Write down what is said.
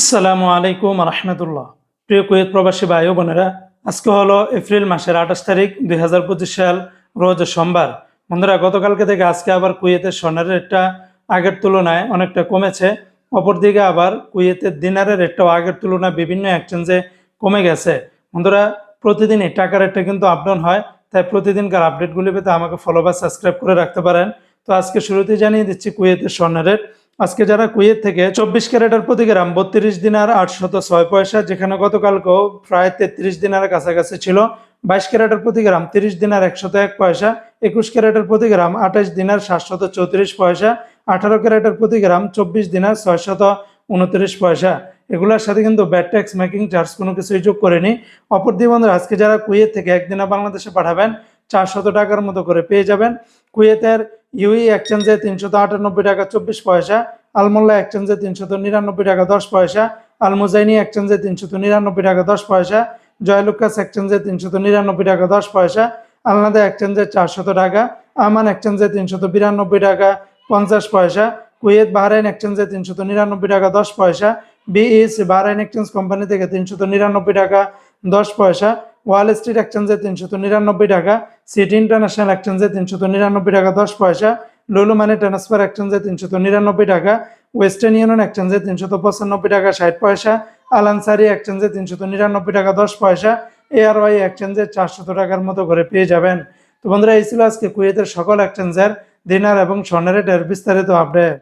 আসসালামু আলাইকুম রহমতুল্লাহ প্রিয় কুয়েত প্রবাসী ভাই ও বোনেরা, আজকে হলো এপ্রিল মাসের আঠাশ তারিখ, দুই হাজার পঁচিশ সাল, রোজ সোমবার। বন্ধুরা, গতকালকে থেকে আজকে আবার কুয়েতের সোনার রেটটা আগের তুলনায় অনেকটা কমেছে। অপরদিকে আবার কুয়েতের দিনারের রেটটাও আগের তুলনায় বিভিন্ন এক্সচেঞ্জে কমে গেছে। বন্ধুরা প্রতিদিনই টাকা রেটটা কিন্তু আপডাউন হয়, তাই প্রতিদিনকার আপডেটগুলি পেতে আমাকে ফলো বা সাবস্ক্রাইব করে রাখতে পারেন। তো আজকে শুরুতেই জানিয়ে দিচ্ছি কুয়েতের স্বর্ণের রেট। আজকে যারা কুয়েত থেকে চব্বিশ ক্যারেটের প্রতি গ্রাম, বত্রিশ দিনার আটশত ছয় পয়সা, যেখানে গতকালকেও প্রায় তেত্রিশ দিনার কাছাকাছি ছিল, বাইশ ক্যারেটের প্রতি গ্রাম, তিরিশ দিনার একশত এক পয়সা, একুশ ক্যারেটের প্রতি গ্রাম, আঠাশ দিনার সাতশত চৌত্রিশ পয়সা, আঠারো ক্যারেটের প্রতি গ্রাম, চব্বিশ দিনার ছয়শত উনত্রিশ পয়সা। এগুলোর সাথে কিন্তু ব্যাট ট্যাক্স মেকিং চার্জ কোনো কিছুই যোগ করেনি। অপর দিয়ে বন্ধুরা, আজকে যারা কুয়েত থেকে একদিনে বাংলাদেশে পাঠাবেন, চারশত টাকার মতো করে পেয়ে যাবেন। কুয়েতের ইউই এক্সচেঞ্জে তিনশত আটানব্বই টাকা চব্বিশ পয়সা আলমোল্লা এক্সচেঞ্জে তিনশত নিরানব্বই টাকা দশ পয়সা আলমুজাইনি এক্সচেঞ্জে তিনশত নিরানব্বই টাকা দশ পয়সা জয়লুকাস এক্সচেঞ্জে তিনশত নিরানব্বই টাকা দশ পয়সা আলনাদা এক্সচেঞ্জে চারশত টাকা আমান এক্সচেঞ্জে তিনশত বিরানব্বই টাকা পঞ্চাশ পয়সা কুয়েত বাহরাইন এক্সচেঞ্জে তিনশত নিরানব্বই টাকা দশ পয়সা বিইস বাহরাইন এক্সচেঞ্জ কোম্পানি থেকে তিনশত নিরানব্বই টাকা দশ পয়সা ওয়াল স্ট্রিট এক্সচেঞ্জে তিনশত নিরানব্বই টাকা, সিটি ইন্টারন্যাশনাল এক্সচেঞ্জে তিনশত নিরানব্বই টাকা, দশ পয়সা, লুলু মানি ট্রান্সফার এক্সচেঞ্জে তিনশত নিরানব্বই টাকা ওয়েস্টার্ন ইউনিয়ন এক্সচেঞ্জে তিনশত পঁচানব্বই টাকা, ষাট পয়সা, আলানসারি এক্সচেঞ্জে তিনশত নিরানব্বই টাকা, দশ পয়সা এআর ওয়াই এক্সচেঞ্জে চারশত টাকার মতো করে পেয়ে যাবেন। তো বন্ধুরা, এই ছিল আজকে কুয়েতের সকল এক্সচেঞ্জের দিনার এবং স্বর্ণের বিস্তারিত আপডেট